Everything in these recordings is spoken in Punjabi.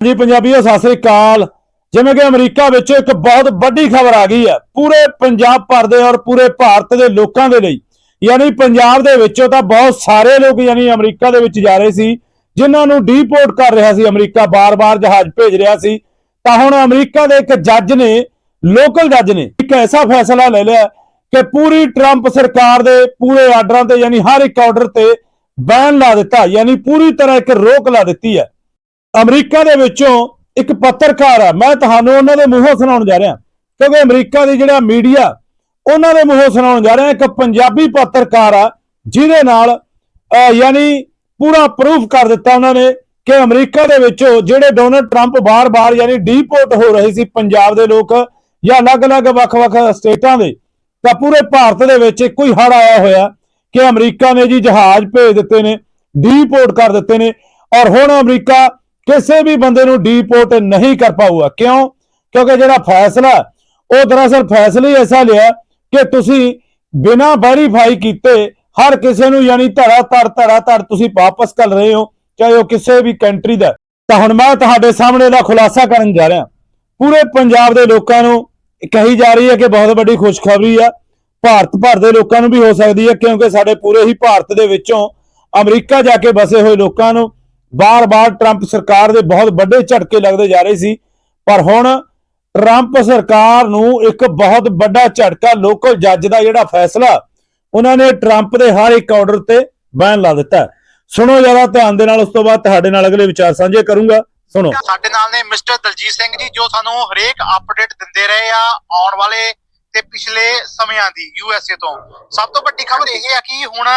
ਜੀ ਪੰਜਾਬੀਓ ਸਤਿ ਸ੍ਰੀ ਅਕਾਲ। ਜਿਵੇਂ ਕਿ ਅਮਰੀਕਾ ਵਿੱਚ ਇੱਕ ਬਹੁਤ ਵੱਡੀ ਖਬਰ ਆ ਗਈ ਹੈ। ਪੂਰੇ ਪੰਜਾਬ ਭਰ ਦੇ ਔਰ ਪੂਰੇ ਭਾਰਤ ਦੇ ਲੋਕਾਂ ਦੇ ਲਈ, ਯਾਨੀ ਪੰਜਾਬ ਦੇ ਵਿੱਚੋਂ ਤਾਂ ਬਹੁਤ ਸਾਰੇ ਲੋਕ ਯਾਨੀ ਅਮਰੀਕਾ ਦੇ ਵਿੱਚ ਜਾ ਰਹੇ ਸੀ, ਜਿਨ੍ਹਾਂ ਨੂੰ ਡੀਪੋਰਟ ਕਰ ਰਿਹਾ ਸੀ, ਅਮਰੀਕਾ ਬਾਰ-ਬਾਰ ਜਹਾਜ਼ ਭੇਜ ਰਿਹਾ ਸੀ। ਤਾਂ ਹੁਣ ਅਮਰੀਕਾ ਦੇ ਇੱਕ ਜੱਜ ਨੇ, ਲੋਕਲ ਜੱਜ ਨੇ, ਇੱਕ ਐਸਾ ਫੈਸਲਾ ਲੈ ਲਿਆ ਕਿ ਪੂਰੀ ਟਰੰਪ ਸਰਕਾਰ ਦੇ ਪੂਰੇ ਆਰਡਰਾਂ ਤੇ ਯਾਨੀ ਹਰ ਇੱਕ ਆਰਡਰ ਤੇ ਬੈਨ ਲਾ ਦਿੱਤਾ, ਯਾਨੀ ਪੂਰੀ ਤਰ੍ਹਾਂ ਇੱਕ ਰੋਕ ਲਾ ਦਿੱਤੀ ਹੈ। ਅਮਰੀਕਾ ਦੇ ਵਿੱਚੋਂ ਇੱਕ ਪੱਤਰਕਾਰ ਆ, ਮੈਂ ਤੁਹਾਨੂੰ ਉਹਨਾਂ ਦੇ ਮੂੰਹੋਂ ਸੁਣਾਉਣ ਜਾ ਰਿਹਾ। ਕਿਉਂਕਿ ਅਮਰੀਕਾ ਦੀ ਜਿਹੜਾ ਮੀਡੀਆ, ਉਹਨਾਂ ਦੇ ਮੂੰਹੋਂ ਸੁਣਾਉਣ ਜਾ ਰਿਹਾ, ਇੱਕ ਪੰਜਾਬੀ ਪੱਤਰਕਾਰ ਆ, ਜਿਹਦੇ ਨਾਲ ਯਾਨੀ ਪੂਰਾ ਪ੍ਰੂਫ ਕਰ ਦਿੱਤਾ ਉਹਨਾਂ ਨੇ ਕਿ ਅਮਰੀਕਾ ਦੇ ਵਿੱਚੋਂ ਜਿਹੜੇ ਡੋਨਲਡ ਟਰੰਪ ਬਾਰ-ਬਾਰ, ਯਾਨੀ ਡੀਪੋਰਟ ਹੋ ਰਹੇ ਸੀ ਪੰਜਾਬ ਦੇ ਲੋਕ ਜਾਂ ਅਲੱਗ-ਅਲੱਗ ਵੱਖ-ਵੱਖ ਸਟੇਟਾਂ ਦੇ, ਤਾਂ ਪੂਰੇ ਭਾਰਤ ਦੇ ਵਿੱਚ ਇੱਕੋ ਹੀ ਹੜ ਆਇਆ ਹੋਇਆ ਕਿ ਅਮਰੀਕਾ ਨੇ ਜੀ ਜਹਾਜ਼ ਭੇਜ ਦਿੱਤੇ ਨੇ, ਡੀਪੋਰਟ ਕਰ ਦਿੱਤੇ ਨੇ। ਔਰ ਹੁਣ ਅਮਰੀਕਾ ਕਿਸੇ ਵੀ ਬੰਦੇ ਨੂੰ ਡੀਪੋਰਟ ਨਹੀਂ ਕਰ ਪਾਊਗਾ। ਕਿਉਂ? ਕਿਉਂਕਿ ਜਿਹੜਾ ਫੈਸਲਾ, ਉਹ ਦਰਅਸਲ ਫੈਸਲਾ ਹੀ ਐਸਾ ਲਿਆ ਕਿ ਤੁਸੀਂ ਬਿਨਾਂ ਵੈਰੀਫਾਈ ਕੀਤੇ ਹਰ ਕਿਸੇ ਨੂੰ ਯਾਨੀ ਧੜਾ ਧੜ ਧੜਾ ਧੜ ਤੁਸੀਂ ਵਾਪਸ ਕਰ ਰਹੇ ਹੋ, ਚਾਹੇ ਉਹ ਕਿਸੇ ਵੀ ਕੰਟਰੀ ਦਾ। ਤਾਂ ਹੁਣ ਮੈਂ ਤੁਹਾਡੇ ਸਾਹਮਣੇ ਦਾ ਖੁਲਾਸਾ ਕਰਨ ਜਾ ਰਿਹਾ। ਪੂਰੇ ਪੰਜਾਬ ਦੇ ਲੋਕਾਂ ਨੂੰ ਕਹੀ ਜਾ ਰਹੀ ਹੈ ਕਿ ਬਹੁਤ ਵੱਡੀ ਖੁਸ਼ਖਬਰੀ ਆ। ਭਾਰਤ ਭਰ ਦੇ ਲੋਕਾਂ ਨੂੰ ਵੀ ਹੋ ਸਕਦੀ ਹੈ, ਕਿਉਂਕਿ ਸਾਡੇ ਪੂਰੇ ਹੀ ਭਾਰਤ ਦੇ ਵਿੱਚੋਂ ਅਮਰੀਕਾ ਜਾ ਕੇ ਬਸੇ ਹੋਏ ਲੋਕਾਂ ਨੂੰ ਬਾਰ-ਬਾਰ ਟਰੰਪ ਸਰਕਾਰ ਦੇ ਬਹੁਤ ਵੱਡੇ ਝਟਕੇ ਲੱਗਦੇ ਜਾ ਰਹੇ ਸੀ। ਪਰ ਹੁਣ ਟਰੰਪ ਸਰਕਾਰ ਨੂੰ ਇੱਕ ਬਹੁਤ ਵੱਡਾ ਝਟਕਾ ਲੋਕਲ ਜੱਜ ਦਾ ਜਿਹੜਾ ਫੈਸਲਾ, ਉਹਨਾਂ ਨੇ ਟਰੰਪ ਦੇ ਹਰ ਇੱਕ ਆਰਡਰ ਤੇ ਬੈਨ ਲਾ ਦਿੱਤਾ ਸੁਣੋ ਜਰਾ ਧਿਆਨ ਦੇ ਨਾਲ, ਉਸ ਤੋਂ ਬਾਅਦ ਤੁਹਾਡੇ ਨਾਲ ਅਗਲੇ ਵਿਚਾਰ ਸਾਂਝੇ ਕਰੂੰਗਾ। ਸੁਣੋ। ਸਾਡੇ ਨਾਲ ਨੇ ਮਿਸਟਰ ਦਲਜੀਤ ਸਿੰਘ ਜੀ, ਜੋ ਸਾਨੂੰ ਹਰੇਕ ਅਪਡੇਟ ਦਿੰਦੇ ਰਹੇ ਆ ਆਉਣ ਵਾਲੇ ਤੇ ਪਿਛਲੇ ਸਮਿਆਂ ਦੀ ਯੂਐਸਏ ਤੋਂ। ਸਭ ਤੋਂ ਵੱਡੀ ਖਬਰ ਇਹ ਹੈ ਕਿ ਹੁਣ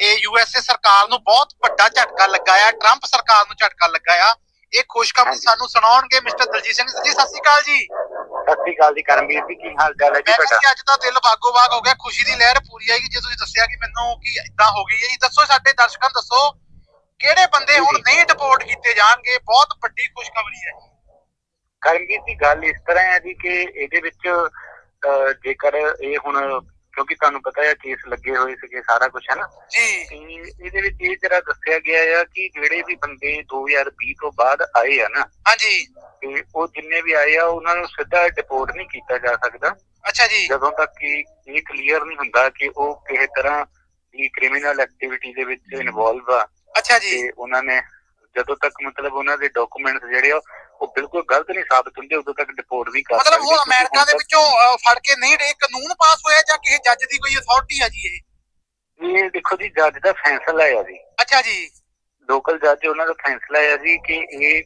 ਇਹ ਯੂਐਸਏ ਸਰਕਾਰ ਨੂੰ ਬਹੁਤ ਵੱਡਾ ਝਟਕਾ ਲੱਗਾ ਆ ਟਰੰਪ ਸਰਕਾਰ ਨੂੰ ਝਟਕਾ ਲੱਗਾ ਆ। ਇਹ ਖੁਸ਼ਖਬਰੀ ਸਾਨੂੰ ਸੁਣਾਉਣਗੇ ਮਿਸਟਰ ਦਲਜੀਤ ਸਿੰਘ। ਜੀ ਸਤਿ ਸ਼੍ਰੀ ਅਕਾਲ ਜੀ। ਸਤਿ ਸ਼੍ਰੀ ਅਕਾਲ ਜੀ ਕਰਮਵੀਰ ਜੀ ਕੀ ਹਾਲ ਚਾਲ ਹੈ ਜੀ ਤੁਹਾਡਾ? ਅੱਜ ਤਾਂ ਦਿਲ ਬਾਗੋ ਬਾਗ ਹੋ ਗਿਆ ਖੁਸ਼ੀ ਦੀ ਲਹਿਰ ਪੂਰੀ ਆਏਗੀ ਜੇ। ਤੁਸੀਂ ਦੱਸਿਆ ਕਿ ਮੈਨੂੰ ਕੀ ਇਦਾਂ ਹੋ ਗਈ ਹੈ ਜੀ ਦੱਸੋ ਸਾਡੇ ਦਰਸ਼ਕਾਂ ਨੂੰ ਦੱਸੋ ਕਿਹੜੇ ਬੰਦੇ ਹੁਣ ਨਹੀਂ ਡਿਪੋਰਟ ਕੀਤੇ ਜਾਣਗੇ। ਬਹੁਤ ਵੱਡੀ ਖੁਸ਼ਖਬਰੀ ਹੈ ਕਰਮਵੀਰ ਜੀ ਗੱਲ ਇਸ ਤਰ੍ਹਾਂ ਹੈ ਜੀ ਕਿ ਇਹਦੇ ਵਿੱਚ ਜੇਕਰ ਇਹ ਹੁਣ ਕਿਉਂਕਿ ਤੁਹਾਨੂੰ ਪਤਾ ਹੈ ਕੇਸ ਲੱਗੇ ਹੋਏ ਸੀਗੇ ਸਾਰਾ ਕੁਝ ਹੈ ਨਾ? ਜੀ। ਇਹਦੇ ਵਿੱਚ ਇਹ ਜਿਹੜਾ ਦੱਸਿਆ ਗਿਆ ਹੈ ਕਿ ਜਿਹੜੇ ਵੀ ਬੰਦੇ 2020 ਤੋਂ ਬਾਅਦ ਆਏ ਆ ਨਾ ਹਾਂਜੀ। ਤੇ ਉਹ ਜਿੰਨੇ ਵੀ ਆਏ ਆ ਉਹਨਾਂ ਨੂੰ ਸਿੱਧਾ ਡਿਪੋਰਟ ਨਹੀਂ ਕੀਤਾ ਜਾ ਸਕਦਾ। ਅੱਛਾ ਜੀ। ਜਦੋਂ ਤੱਕ ਕਿ ਇਹ ਕਲੀਅਰ ਨਹੀਂ ਹੁੰਦਾ ਕਿ ਉਹ ਕਿਸੇ ਤਰ੍ਹਾਂ ਦੀ ਕ੍ਰਿਮੀਨਲ ਐਕਟੀਵਿਟੀ ਦੇ ਵਿੱਚ ਇਨਵੋਲਵ ਆ। ਅੱਛਾ ਜੀ। ਤੇ ਉਹਨਾਂ ਨੇ ਜਦੋਂ ਤੱਕ ਮਤਲਬ ਉਹਨਾਂ ਦੇ ਡਾਕੂਮੈਂਟਸ ਜਿਹੜੇ ਆ ਉਹ ਬਿਲਕੁਲ ਗਲਤ ਨਹੀਂ ਸਾਬਤ ਹੁੰਦੇ ਉਦੋਂ ਤੱਕ ਡਿਪੋਰਟ ਵੀ ਕਰ ਮਤਲਬ ਕਿਉਂਕਿ ਅਮਰੀਕਾ ਦੇ ਵਿੱਚੋਂ ਫੜ ਕੇ ਨਹੀਂ ਇਹ ਕਾਨੂੰਨ ਪਾਸ ਹੋਇਆ ਜਾਂ ਕਿਸੇ ਜੱਜ ਦੀ ਕੋਈ ਅਥਾਰਟੀ ਆ ਜੀ ਇਹ? ਇਹ ਦੇਖੋ ਜੀ ਜੱਜ ਦਾ ਫੈਸਲਾ ਹੈ ਜੀ। ਅੱਛਾ ਜੀ। ਲੋਕਲ ਜੱਜ ਉਹਨਾਂ ਦਾ ਫੈਸਲਾ ਹੈ ਜੀ ਕਿ ਇਹ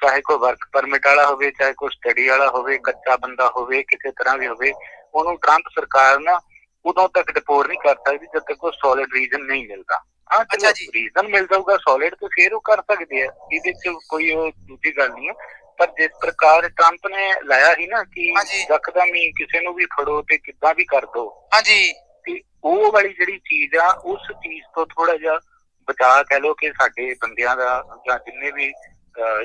ਚਾਹੇ ਕੋਈ ਵਰਕ ਪਰਮਿਟ ਵਾਲਾ ਹੋਵੇ ਚਾਹੇ ਕੋਈ ਸਟੱਡੀ ਵਾਲਾ ਹੋਵੇ ਕੱਚਾ ਬੰਦਾ ਹੋਵੇ ਕਿਸੇ ਤਰ੍ਹਾਂ ਵੀ ਹੋਵੇ ਉਹਨੂੰ ਟਰੰਪ ਸਰਕਾਰ ਨਾ ਉਦੋਂ ਤੱਕ ਡਿਪੋਰਟ ਨਹੀਂ ਕਰ ਸਕਦੀ ਜਦ ਤੱਕ ਕੋਈ ਸੋਲਿਡ ਰੀਜ਼ਨ ਨਹੀਂ ਮਿਲਦਾ। ਹਾਂ ਅੱਛਾ ਜੀ। ਰੀਜ਼ਨ ਮਿਲ ਜਾਊਗਾ ਸੋਲਿਡ ਤੇ ਫਿਰ ਉਹ ਕਰ ਸਕਦੇ ਆ ਇਹਦੇ ਚ ਕੋਈ ਉਹ ਦੂਜੀ ਗੱਲ ਨਹੀਂ ਹੈ। ਪਰ ਜਿਸ ਪ੍ਰਕਾਰ ਟਰੰਪ ਨੇ ਲਾਇਆ ਸੀ ਨਾ ਕਿ। ਯਕਦਮ ਹੀ ਕਿਸੇ ਨੂੰ ਵੀ ਫੜੋ ਤੇ ਕਿੱਦਾਂ ਵੀ ਕਰ ਦੋ। ਹਾਂਜੀ। ਤੇ ਉਹ ਵਾਲੀ ਜਿਹੜੀ ਚੀਜ਼ ਆ ਉਸ ਚੀਜ਼ ਤੋਂ ਥੋੜਾ ਜਿਹਾ ਬਚਾ ਕਹਿ ਲੋ ਕਿ ਸਾਡੇ ਬੰਦਿਆਂ ਦਾ ਜਾਂ ਜਿੰਨੇ ਵੀ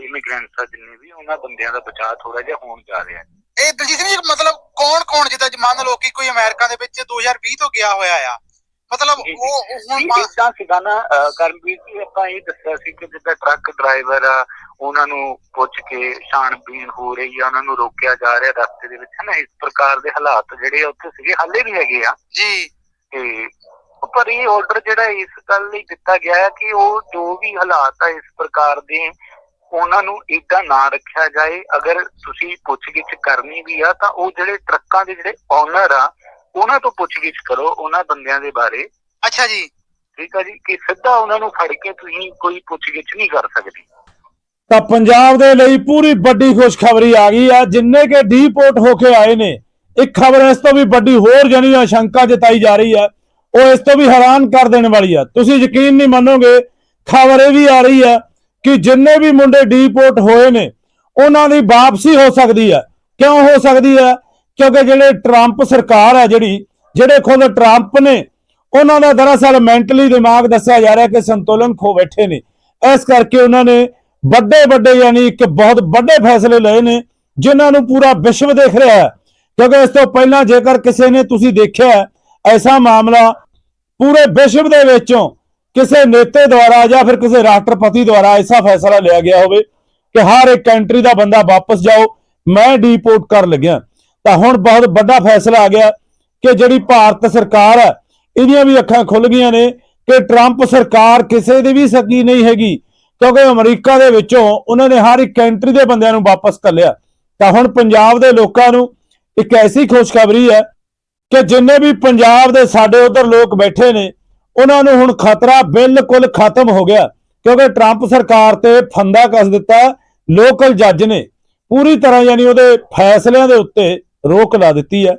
ਇਮੀਗ੍ਰੈਂਟਸ ਆ ਜਿੰਨੇ ਵੀ ਉਹਨਾਂ ਬੰਦਿਆਂ ਦਾ ਬਚਾ ਥੋੜਾ ਜਿਹਾ ਹੋਣ ਜਾ ਰਿਹਾ ਹੈ। ਇਹ ਦਲਜੀਤ ਸਿੰਘ ਜੀ ਮਤਲਬ ਕੌਣ ਕੌਣ ਜਿੱਦਾਂ ਮੰਨ ਲਓ ਕਿ ਕੋਈ ਅਮਰੀਕਾ ਦੇ ਵਿੱਚ 2020 ਤੋਂ ਗਿਆ ਹੋਇਆ ਆ ਮਤਲਬ। ਉਹ ਹੁਣ ਇਦਾਂ ਸੀਗਾ ਨਾ ਕਰਮਵੀਰ ਜੀ ਆਪਾਂ ਇਹ ਦੱਸਿਆ ਸੀ ਕਿ ਜਿੱਦਾਂ ਟਰੱਕ ਡਰਾਈਵਰ ਆ ਉਹਨਾਂ ਨੂੰ ਪੁੱਛ ਕੇ ਛਾਣਬੀਣ ਹੋ ਰਹੀ ਆ ਉਹਨਾਂ ਨੂੰ ਰੋਕਿਆ ਜਾ ਰਿਹਾ ਰਸਤੇ ਦੇ ਵਿੱਚ ਨਾ ਇਸ ਪ੍ਰਕਾਰ ਦੇ ਹਾਲਾਤ ਜਿਹੜੇ ਉੱਥੇ ਸੀਗੇ ਹਾਲੇ ਵੀ ਹੈਗੇ ਆ ਜੀ ਤੇ ਪਰ ਇਹ ਆਰਡਰ ਜਿਹੜਾ ਇਸ ਗੱਲ ਲਈ ਦਿੱਤਾ ਗਿਆ ਹੈ ਕਿ ਉਹ ਜੋ ਵੀ ਹਾਲਾਤ ਆ ਇਸ ਪ੍ਰਕਾਰ ਦੇ ਉਹਨਾਂ ਨੂੰ ਏਦਾਂ ਨਾ ਰੱਖਿਆ ਜਾਏ। ਅਗਰ ਤੁਸੀਂ ਪੁੱਛਗਿੱਛ ਕਰਨੀ ਵੀ ਆ ਤਾਂ ਉਹ ਜਿਹੜੇ ਟਰੱਕਾਂ ਦੇ ਜਿਹੜੇ ਓਨਰ ਆ ਉਹਨਾਂ ਤੋਂ ਪੁੱਛਗਿੱਛ ਕਰੋ ਉਹਨਾਂ ਬੰਦਿਆਂ ਦੇ ਬਾਰੇ। ਅੱਛਾ ਜੀ। ਠੀਕ ਆ ਜੀ? ਕਿ ਸਿੱਧਾ ਉਹਨਾਂ ਨੂੰ ਫੜ ਕੇ ਤੁਸੀਂ ਕੋਈ ਪੁੱਛਗਿੱਛ ਨਹੀਂ ਕਰ ਸਕਦੇ। ਤਾਂ ਪੰਜਾਬ ਦੇ ਲਈ ਪੂਰੀ ਵੱਡੀ ਖੁਸ਼ਖਬਰੀ ਆ ਗਈ ਆ। ਜਿੰਨੇ ਕੇ ਡੀਪੋਰਟ ਹੋ ਕੇ ਆਏ ਨੇ ਇੱਕ ਖਬਰ ਇਸ ਤੋਂ ਵੀ ਵੱਡੀ ਹੋਰ ਜਣੀ ਆਸ਼ੰਕਾ ਜਤਾਈ ਜਾ ਰਹੀ ਹੈ ਉਹ ਇਸ ਤੋਂ ਵੀ ਹੈਰਾਨ ਕਰ ਦੇਣ ਵਾਲੀ ਆ। ਤੁਸੀਂ ਯਕੀਨ ਨਹੀਂ ਮੰਨੋਗੇ ਖਬਰ ਇਹ ਵੀ ਆ ਰਹੀ ਹੈ ਕਿ ਜਿੰਨੇ ਵੀ ਮੁੰਡੇ ਡੀਪੋਰਟ ਹੋਏ ਨੇ, ਉਹਨਾਂ ਦੀ ਵਾਪਸੀ ਹੋ ਸਕਦੀ ਹੈ। ਕਿਉਂ ਹੋ ਸਕਦੀ ਹੈ? ਕਿਉਂਕਿ ਜਿਹੜੇ ਟਰੰਪ ਸਰਕਾਰ ਹੈ ਜਿਹੜੀ, ਜਿਹੜੇ ਖੁਦ ਟਰੰਪ ਨੇ, ਉਹਨਾਂ ਦਾ ਦਰਅਸਲ ਮੈਂਟਲੀ ਦਿਮਾਗ ਦੱਸਿਆ ਜਾ ਰਿਹਾ ਕਿ ਸੰਤੁਲਨ ਖੋ ਬੈਠੇ ਨੇ। ਇਸ ਕਰਕੇ ਉਹਨਾਂ ਨੇ ਵੱਡੇ ਵੱਡੇ ਯਾਨੀ ਇੱਕ ਬਹੁਤ ਵੱਡੇ ਫੈਸਲੇ ਲਏ ਨੇ, ਜਿਨ੍ਹਾਂ ਨੂੰ ਪੂਰਾ ਵਿਸ਼ਵ ਦੇਖ ਰਿਹਾ ਹੈ। ਕਿਉਂਕਿ ਇਸ ਤੋਂ ਪਹਿਲਾਂ ਜੇਕਰ ਕਿਸੇ ਨੇ ਤੁਸੀਂ ਦੇਖਿਆ ਐਸਾ ਮਾਮਲਾ ਪੂਰੇ ਵਿਸ਼ਵ ਦੇ ਵਿੱਚੋਂ ਕਿਸੇ ਨੇਤੇ ਦੁਆਰਾ ਜਾਂ ਫਿਰ ਕਿਸੇ ਰਾਸ਼ਟਰਪਤੀ ਦੁਆਰਾ ਐਸਾ ਫੈਸਲਾ ਲਿਆ ਗਿਆ ਹੋਵੇ ਕਿ ਹਰ ਇੱਕ ਕੰਟਰੀ ਦਾ ਬੰਦਾ ਵਾਪਸ ਜਾਓ, ਮੈਂ ਡੀਪੋਰਟ ਕਰ ਲੱਗਿਆ। ਤਾਂ ਹੁਣ ਬਹੁਤ ਵੱਡਾ ਫੈਸਲਾ ਆ ਗਿਆ ਕਿ ਜਿਹੜੀ ਭਾਰਤ ਸਰਕਾਰ ਹੈ, ਇਹਦੀਆਂ ਵੀ ਅੱਖਾਂ ਖੁੱਲ ਗਈਆਂ ਨੇ ਕਿ ਟਰੰਪ ਸਰਕਾਰ ਕਿਸੇ ਦੀ ਵੀ ਸਕੀ ਨਹੀਂ ਹੈਗੀ, ਕਿਉਂਕਿ ਅਮਰੀਕਾ ਦੇ ਵਿੱਚੋਂ ਉਹਨਾਂ ਨੇ ਹਰ ਇੱਕ ਕੰਟਰੀ ਦੇ ਬੰਦਿਆਂ ਨੂੰ ਵਾਪਸ ਕਰ ਲਿਆ। ਤਾਂ ਹੁਣ ਪੰਜਾਬ ਦੇ ਲੋਕਾਂ ਨੂੰ ਇੱਕ ਐਸੀ ਖੁਸ਼ਖਬਰੀ ਹੈ ਕਿ ਜਿੰਨੇ ਵੀ ਪੰਜਾਬ ਦੇ ਸਾਡੇ ਉਧਰ ਲੋਕ ਬੈਠੇ ਨੇ ਉਹਨਾਂ ਨੂੰ ਹੁਣ ਖਤਰਾ ਬਿਲਕੁਲ ਖਤਮ ਹੋ ਗਿਆ, ਕਿਉਂਕਿ ਟਰੰਪ ਸਰਕਾਰ ਤੇ ਫੰਦਾ ਕੱਸ ਦਿੱਤਾ ਲੋਕਲ ਜੱਜ ਨੇ ਪੂਰੀ ਤਰ੍ਹਾਂ ਯਾਨੀ ਉਹਦੇ ਫੈਸਲਿਆਂ ਦੇ ਉੱਤੇ ਰੋਕ ਲਾ ਦਿੱਤੀ ਹੈ।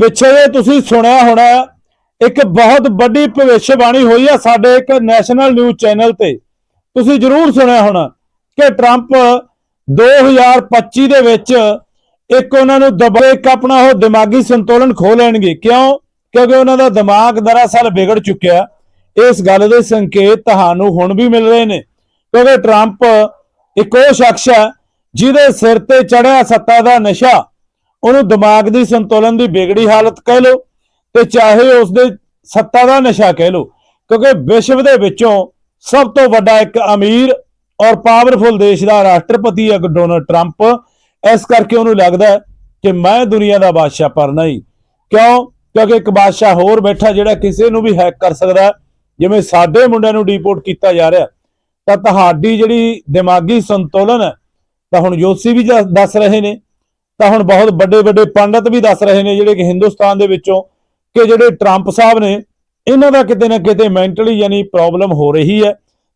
ਪਿੱਛੇ ਜੇ ਤੁਸੀਂ ਸੁਣਿਆ ਹੋਣਾ, ਇੱਕ ਬਹੁਤ ਵੱਡੀ ਭਵਿੱਖਬਾਣੀ ਹੋਈ ਹੈ ਸਾਡੇ ਇੱਕ ਨੈਸ਼ਨਲ ਨਿਊਜ਼ ਚੈਨਲ ਤੇ। ਤੁਸੀਂ ਜ਼ਰੂਰ ਸੁਣਿਆ ਹੋਣਾ ਕਿ ਟਰੰਪ 2025 ਦੇ ਵਿੱਚ ਇੱਕ ਉਹਨਾਂ ਨੂੰ ਦਬਾ ਇੱਕ ਆਪਣਾ ਉਹ ਦਿਮਾਗੀ ਸੰਤੁਲਨ ਖੋ ਲੈਣਗੇ। ਕਿਉਂ? ਕਿਉਂਕਿ ਉਹਨਾਂ ਦਾ ਦਿਮਾਗ ਦਰਅਸਲ ਵਿਗੜ ਚੁੱਕਿਆ। ਇਸ ਗੱਲ ਦੇ ਸੰਕੇਤ ਤੁਹਾਨੂੰ ਹੁਣ ਵੀ ਮਿਲ ਰਹੇ ਨੇ। ਕਿਉਂਕਿ ਟਰੰਪ ਇੱਕ ਉਹ ਸ਼ਖਸ ਹੈ ਜਿਹਦੇ ਸਿਰ ਤੇ ਚੜਿਆ ਸੱਤਾ ਦਾ ਨਸ਼ਾ, ਉਹਨੂੰ ਦਿਮਾਗ ਦੀ ਸੰਤੁਲਨ ਦੀ ਵਿਗੜੀ ਹਾਲਤ ਕਹਿ ਲਓ ਤੇ ਚਾਹੇ ਉਸ ਦੇ ਸੱਤਾ ਦਾ ਨਸ਼ਾ ਕਹਿ ਲਓ, ਕਿਉਂਕਿ ਵਿਸ਼ਵ ਦੇ ਵਿੱਚੋਂ ਸਭ ਤੋਂ ਵੱਡਾ ਇੱਕ ਅਮੀਰ ਔਰ ਪਾਵਰਫੁਲ ਦੇਸ਼ ਦਾ ਰਾਸ਼ਟਰਪਤੀ ਹੈ ਡੋਨਲਡ ਟਰੰਪ ਇਸ ਕਰਕੇ ਉਹਨੂੰ ਲੱਗਦਾ ਹੈ ਕਿ ਮੈਂ ਦੁਨੀਆ ਦਾ ਬਾਦਸ਼ਾਹ ਪਰ ਨਹੀਂ। ਕਿਉਂ? ਕਿਉਂਕਿ ਇੱਕ ਬਾਦਸ਼ਾਹ ਹੋਰ ਬੈਠਾ ਜਿਹੜਾ ਕਿਸੇ ਨੂੰ ਵੀ ਹੈਕ ਕਰ ਸਕਦਾ ਹੈ। ਜਿਵੇਂ ਸਾਡੇ ਮੁੰਡਿਆਂ ਨੂੰ ਡੀਪੋਰਟ ਕੀਤਾ ਜਾ ਰਿਹਾ, ਤਾਂ ਤੁਹਾਡੀ ਜਿਹੜੀ ਦਿਮਾਗੀ ਸੰਤੁਲਨ ਹੈ, ਤਾਂ ਹੁਣ ਜੋਸ਼ੀ ਵੀ ਜ- ਦੱਸ ਰਹੇ ਨੇ, ਤਾਂ ਹੁਣ ਬਹੁਤ ਵੱਡੇ ਵੱਡੇ ਪੰਡਤ ਵੀ ਦੱਸ ਰਹੇ ਨੇ, ਜਿਹੜੇ ਕਿ ਹਿੰਦੁਸਤਾਨ ਦੇ ਵਿੱਚੋਂ ਕਿ ਜਿਹੜੇ ਟਰੰਪ ਸਾਹਿਬ ਨੇ, ਇਹਨਾਂ ਦਾ ਕਿਤੇ ਨਾ ਕਿਤੇ ਮੈਂਟਲੀ ਯਾਨੀ ਪ੍ਰੋਬਲਮ ਹੋ ਰਹੀ ਹੈ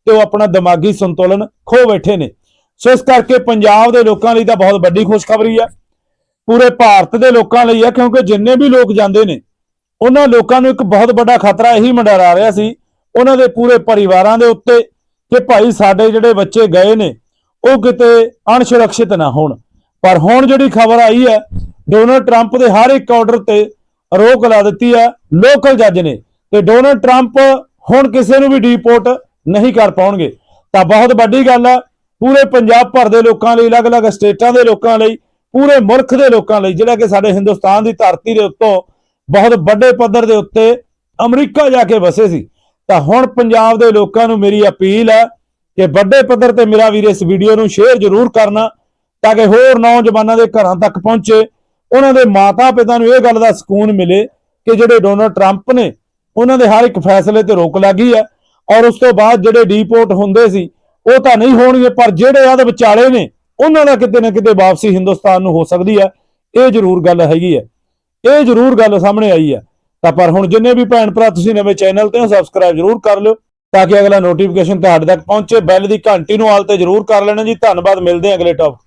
ਤੇ ਉਹ ਆਪਣਾ ਦਿਮਾਗੀ ਸੰਤੁਲਨ ਖੋ ਬੈਠੇ ਨੇ। ਸੋ ਇਸ ਕਰਕੇ ਪੰਜਾਬ ਦੇ ਲੋਕਾਂ ਲਈ ਤਾਂ ਬਹੁਤ ਵੱਡੀ ਖੁਸ਼ਖਬਰੀ ਹੈ, ਪੂਰੇ ਭਾਰਤ ਦੇ ਲੋਕਾਂ ਲਈ ਹੈ, ਕਿਉਂਕਿ ਜਿੰਨੇ ਵੀ ਲੋਕ ਜਾਂਦੇ ਨੇ, ਉਹਨਾਂ ਲੋਕਾਂ ਨੂੰ ਇੱਕ ਬਹੁਤ ਵੱਡਾ ਖਤਰਾ ਇਹੀ ਮੰਡਰਾ ਰਿਹਾ ਸੀ ਉਹਨਾਂ ਦੇ ਪੂਰੇ ਪਰਿਵਾਰਾਂ ਦੇ ਉੱਤੇ ਕਿ ਭਾਈ ਸਾਡੇ ਜਿਹੜੇ ਬੱਚੇ ਗਏ ਨੇ, ਉਹ ਕਿਤੇ ਅਣਸੁਰੱਖਿਅਤ ਨਾ ਹੋਣ। ਪਰ ਹੁਣ ਜਿਹੜੀ ਖਬਰ ਆਈ ਹੈ, ਡੋਨਲਡ ਟਰੰਪ ਦੇ ਹਰ ਇੱਕ ਆਰਡਰ ਤੇ ਰੋਕ ਲਾ ਦਿੱਤੀ ਹੈ, ਲੋਕਲ ਜੱਜ ਨੇ। ਤੇ ਡੋਨਲਡ ਟਰੰਪ ਹੁਣ ਕਿਸੇ ਨੂੰ ਵੀ ਡੀਪੋਰਟ ਨਹੀਂ ਕਰ ਪਾਉਣਗੇ। ਤਾਂ ਬਹੁਤ ਵੱਡੀ ਗੱਲ ਹੈ, ਪੂਰੇ ਪੰਜਾਬ ਭਰ ਦੇ ਲੋਕਾਂ ਲਈ, ਅਲੱਗ-ਅਲੱਗ ਸਟੇਟਾਂ ਦੇ ਲੋਕਾਂ ਲਈ, ਪੂਰੇ ਮੁਲਕ ਦੇ ਲੋਕਾਂ ਲਈ, ਜਿਹੜਾ ਕਿ ਸਾਡੇ ਹਿੰਦੁਸਤਾਨ ਦੀ ਧਰਤੀ ਦੇ ਉੱਤੋਂ ਬਹੁਤ ਵੱਡੇ ਪੱਧਰ ਦੇ ਉੱਤੇ ਅਮਰੀਕਾ ਜਾ ਕੇ ਵਸੇ ਸੀ। ਤਾਂ ਹੁਣ ਪੰਜਾਬ ਦੇ ਲੋਕਾਂ ਨੂੰ ਮੇਰੀ ਅਪੀਲ ਹੈ ਕਿ ਵੱਡੇ ਪੱਧਰ ਤੇ ਮੇਰਾ ਵੀਰ ਇਸ ਵੀਡੀਓ ਨੂੰ ਸ਼ੇਅਰ ਜ਼ਰੂਰ ਕਰਨਾ ਤਾਂ ਕਿ ਹੋਰ ਨੌਜਵਾਨਾਂ ਦੇ ਘਰਾਂ ਤੱਕ ਪਹੁੰਚੇ। ਉਹਨਾਂ ਦੇ ਮਾਤਾ ਪਿਤਾ ਨੂੰ ਇਹ ਗੱਲ ਦਾ ਸਕੂਨ ਮਿਲੇ ਕਿ ਜਿਹੜੇ ਡੋਨਲਡ ਟਰੰਪ ਨੇ, ਉਹਨਾਂ ਦੇ ਹਰ ਇੱਕ ਫੈਸਲੇ ਤੇ ਰੋਕ ਲੱਗੀ ਹੈ ਔਰ ਉਸ ਤੋਂ ਬਾਅਦ ਜਿਹੜੇ ਡੀਪੋਰਟ ਹੁੰਦੇ ਸੀ, ਉਹ ਤਾਂ ਨਹੀਂ ਹੋਣਗੇ, ਪਰ ਜਿਹੜੇ ਆਦ ਵਿਚਾਲੇ ਨੇ, ਉਹਨਾਂ ਦਾ ਕਿਤੇ ਨਾ ਕਿਤੇ ਵਾਪਸੀ ਹਿੰਦੁਸਤਾਨ ਨੂੰ ਹੋ ਸਕਦੀ ਹੈ। ਇਹ ਜ਼ਰੂਰ ਗੱਲ ਹੈਗੀ ਹੈ। ਇਹ ਜ਼ਰੂਰ ਗੱਲ ਸਾਹਮਣੇ ਆਈ ਹੈ। ਤਾਂ ਪਰ ਹੁਣ ਜਿੰਨੇ ਵੀ ਭੈਣ ਭਰਾ ਤੁਸੀਂ ਨਵੇਂ ਚੈਨਲ ਤੇ ਹੋ ਸਬਸਕ੍ਰਾਈਬ ਜ਼ਰੂਰ ਕਰ ਲਿਓ ਤਾਂ ਕਿ ਅਗਲਾ ਨੋਟੀਫਿਕੇਸ਼ਨ ਤੁਹਾਡੇ ਤੱਕ ਪਹੁੰਚੇ ਬੈਲ ਦੀ ਘੰਟੀ ਨੂੰ ਆਲ ਤੇ ਜ਼ਰੂਰ ਕਰ ਲੈਣਾ ਜੀ। ਧੰਨਵਾਦ, ਮਿਲਦੇ ਹਾਂ ਅਗਲੇ ਟੌਪ